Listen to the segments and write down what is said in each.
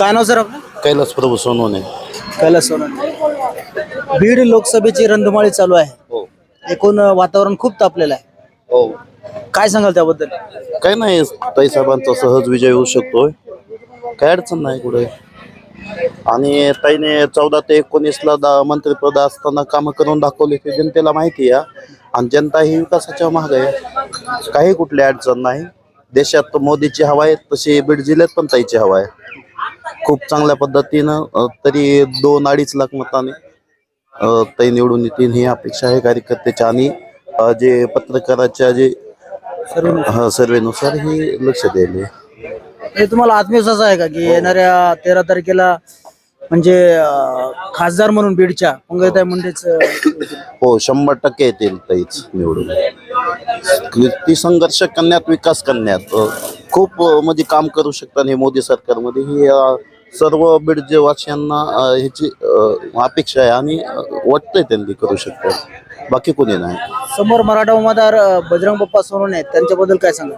काय नाव सर आपलं? कैलास प्रभू सोनवणे. कैलास सोनवणे. बीड लोकसभेची रंधमाळी चालू आहे. हो. एकूण वातावरण खूप तापलेलं आहे. हो. काय सांगाल त्याबद्दल? काय नाही ताई साहेबांचा सहज विजय होऊ शकतोय. काय अडचण नाही कुठे. आणि ताईने चौदा ते एकोणीसला दा मंत्रिपद असताना कामं करून दाखवली ते जनतेला माहिती आहे आणि जनता ही विकासाच्या माग आहे. काही कुठली अडचण नाही. देशात मोदीची हवा आहे तशी बीड जिल्ह्यात पण ताईची हवा आहे. खूप चांगल्या पद्धतीनं तरी दोन अडीच लाख मताने ताई निवडून येतील ही अपेक्षा आहे कार्यकर्त्याच्या आणि जे पत्रकाराच्या जे सर्व सर्वेनुसार ही लक्ष द्यायले हे तुम्हाला आत्मविश्वास आहे का की येणाऱ्या तेरा तारखेला म्हणजे खासदार म्हणून बीडच्या पंकजताई मुंडेच? हो शंभर टक्के येतील ताईच निवडून ती संघर्ष करण्यात विकास करण्यात खूप म्हणजे काम करू शकतात हे मोदी सरकारमध्ये. ही सर्व बीड वासियांना ह्याची अपेक्षा आहे आणि वाटतंय त्यांनी करू शकतात. बाकी कोणी नाही. समोर मराठा उमेदवार बजरंग बाप्पा सोनवणे आहेत. त्यांच्याबद्दल काय सांगा?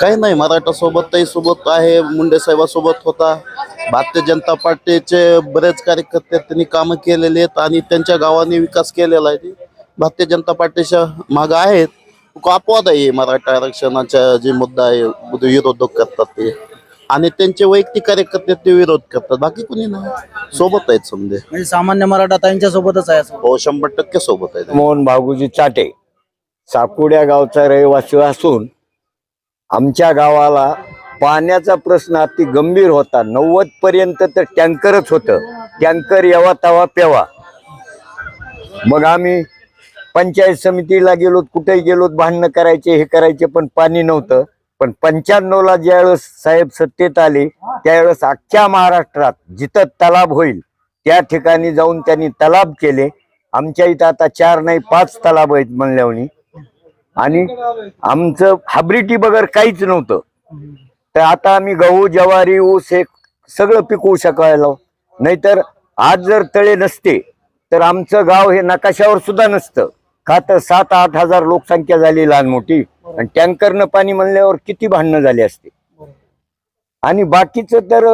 काही नाही मराठा सोबत ताई सोबत आहे मुंडे साहेबासोबत होता. भारतीय जनता पार्टीचे बरेच कार्यकर्ते त्यांनी कामं केलेले आहेत आणि त्यांच्या गावाने विकास केलेला आहे. भारतीय जनता पार्टीच्या माग आहेत. अपवाद आहे मराठा आरक्षणाचा जे मुद्दा आहे विरोधक करतात ते. आणि त्यांचे वैयक्तिक कार्यकर्ते ते विरोध करतात. बाकी कोणी नाही. सोबत आहेत समजे. म्हणजे सामान्य मराठा ताईंच्या सोबतच आहे हो शंभर टक्के सोबत आहेत. मोहन भागुजी चाटे साकुड्या गावचा रहिवासी असून आमच्या गावाला पाण्याचा प्रश्न अति गंभीर होता. नव्वद पर्यंत तर टँकरच होतं. टँकर यावा तवा पेवा मग आम्ही पंचायत समितीला गेलो कुठेही गेलो भांडणं करायचे हे करायचे पण पाणी नव्हतं. पण पंच्याण्णवला ज्यावेळेस साहेब सत्तेत आले त्यावेळेस अख्ख्या महाराष्ट्रात जिथं तलाब होईल त्या ठिकाणी जाऊन त्यांनी तलाब केले. आमच्या इथं आता चार नाही पाच तलाब आहेत म्हणल्यावणी. आणि आमचं हाब्रिटी बगर काहीच नव्हतं. तर आता आम्ही गहू ज्वारी ऊस हे सगळं पिकवू शकायला. नाहीतर आज जर तळे नसते तर आमचं गाव हे नकाशावर सुद्धा नसतं. का तर सात आठ हजार लोकसंख्या झाली लहान मोठी. आणि टँकरनं पाणी म्हणल्यावर किती भांडणं झाली असते. आणि बाकीचं तर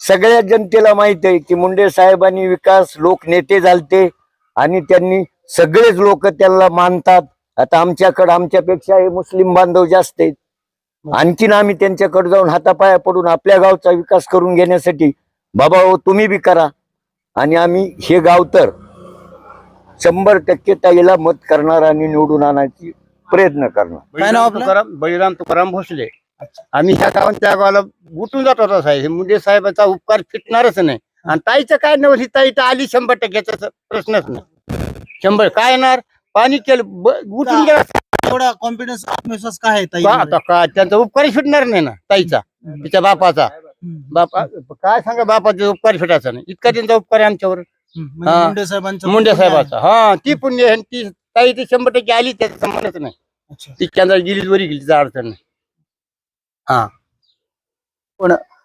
सगळ्या जनतेला माहीत आहे की मुंडे साहेबांनी विकास लोक नेते झालते. आणि त्यांनी सगळेच लोक त्यांना मानतात. आता आमच्याकडे आमच्यापेक्षा हे मुस्लिम बांधव जास्त आहेत. आणखीन आम्ही त्यांच्याकडे जाऊन हातापाया पडून आपल्या गावचा विकास करून घेण्यासाठी बाबा हो तुम्ही बी करा. आणि आम्ही हे गाव तर शंभर टक्के ताईला मत करणार आणि निवडून आणायची प्रयत्न करणार. काय नाव बळीराम आपलं? तुकाराम बळीराम तुकाराम भोसले. आम्ही ह्या गावात त्या गावाला उठून जात होता साहेब. हे मुंडे साहेबांचा उपकार फिटणारच नाही. आणि ताईचं काय नवल? ही ताई तर आली शंभर टक्क्याचा प्रश्नच नाही. शंभर काय येणार? पाणी केलं. ब- उठून गेला. एवढा कॉन्फिडन्स आत्मविश्वास काय आहे ताई? का आता काय त्यांचा उपकार फिटणार नाही ना ताईचा. तिच्या बापाचा. बापा काय सांगा? बापाचा उपकार फिटायचा नाही. इतका त्यांचा उपकार आहे आमच्यावर. हा. मुंडे साहेबांचं मुंडे साहेबाचा. हा ती पुण्य आहे ती ताई ती शंभर टक्के आली त्याचा संबंधच नाही. अच्छा. ती केंद्रात गेली वरी गेली तिचा अडचण नाही.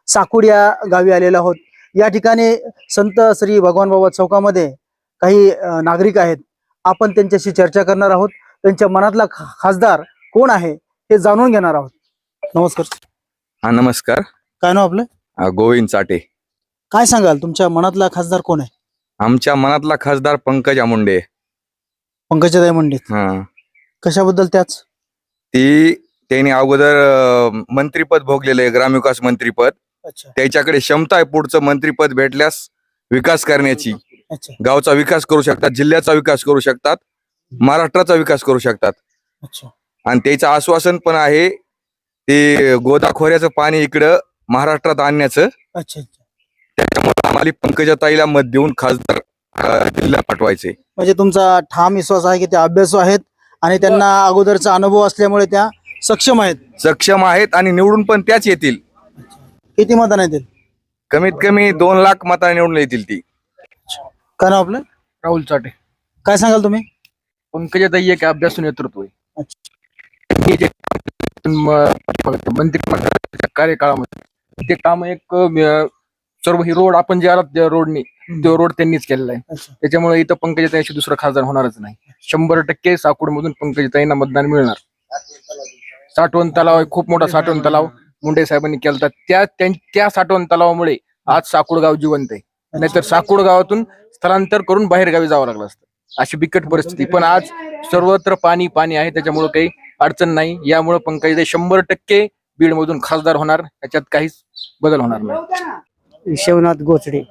साकुड या गावी आलेलो आहोत. या ठिकाणी संत श्री भगवान बाबा चौकामध्ये काही अ, नागरिक आहेत. आपण त्यांच्याशी चर्चा करणार आहोत. त्यांच्या मनातला खा- खासदार कोण आहे हे जाणून घेणार आहोत. नमस्कार हा नमस्कार. काय नाव आपलं? अ, गोविंद चाटे. काय सांगाल तुमच्या मनातला खासदार कोण आहे? आमच्या मनातला खासदार पंकजा मुंडे पंकजाताई मंडित हा. कशाबद्दल त्याच? ती त्यांनी अगोदर अ, मंत्रीपद भोगलेलं आहे ग्रामविकास मंत्रीपद. अच्छा. त्याच्याकडे क्षमता आहे पुढचं मंत्रीपद भेटल्यास विकास करण्याची. अच्छा. गावचा विकास करू शकतात जिल्ह्याचा विकास करू शकतात महाराष्ट्राचा विकास करू शकतात. अच्छा. आणि त्याचं आश्वासन पण आहे ते गोदाखोऱ्याचं पाणी इकडं महाराष्ट्रात आणण्याचं. अच्छा अच्छा. त्याच्यामुळे आम्हाला पंकजाताईला मत देऊन खासदार अ, जिल्ह्यात पाठवायचे. म्हणजे तुमचा ठाम विश्वास आहे की त्या अभ्यासू आहेत आणि त्यांना अगोदरचा अनुभव असल्यामुळे त्या सक्षम आहेत? सक्षम आहेत आणि निवडून पण त्याच येतील. किती मतांना येतील? कमीत कमी दोन लाख मतांनी निवडून येतील ती. काय नाव आपलं? राहुल चाटे. काय सांगाल तुम्ही? पंकजाताई एक अभ्यासू नेतृत्व आहे. अच्छा. हे जे म- मंत्रिमंडळाच्या कार्यकाळामध्ये ते काम एक अं, सर्व ही रोड आपण जे आलात त्या रोडनी तो रोड त्यांनीच केलेला आहे. त्याच्यामुळे इथं पंकजाताईशी दुसरा खासदार होणारच नाही. शंभर टक्के साकूडमधून पंकजाताईंना मतदान मिळणार. साठवण तलाव आहे खूप मोठा साठवण तलाव मुंडे साहेबांनी केला त्या त्या- साठवण तलावामुळे आज साकुड गाव जिवंत आहे. नाहीतर साकुड गावातून स्थलांतर करून बाहेर गावी जावं लागलं असतं. अशी बिकट परिस्थिती. पण आज सर्वत्र पाणी पाणी आहे. त्याच्यामुळे काही अडचण नाही. यामुळे पंकज शंभर टक्के बीड मधून खासदार होणार. याच्यात काहीच बदल होणार नाही. शिवनाथ गोचडे.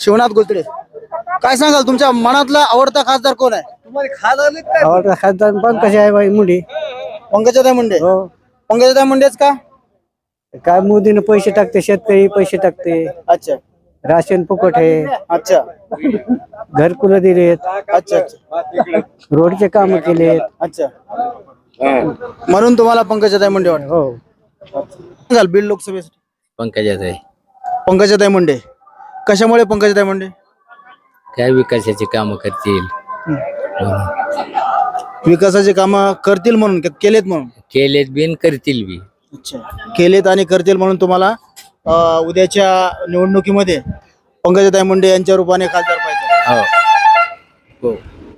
शिवनाथ गोतडे काय सांगाल तुमच्या मनातला आवडता खासदार कोण आहे? आवडता खासदार पंकज आहे बाई मुंडे. पंकजाताई मुंडे? हो. पंकजाताई मुंडेच का? काय मोदीने पैसे टाकते शेतकरी पैसे टाकते. अच्छा. राशन फुकट आहे. अच्छा. घरकुलं दिलेत? अच्छा अच्छा. रोडचे काम केलेत. अच्छा. म्हणून तुम्हाला पंकजाताई मुंडे वाटत हो. सांगाल बीड लोकसभेसाठी? पंकजात आहे पंकजाताई मुंडे. कशामुळे पंकजाताई मुंडे? काय विकासाची कामं करतील? विकासाचे काम करतील म्हणून का केलेत म्हणून? केलेत बिन करतील बी. अच्छा. केलेत आणि करतील म्हणून तुम्हाला अं, उद्याच्या निवडणुकीमध्ये पंकजाताई मुंडे यांच्या रूपाने खासदार पाहिजे. हो. हो.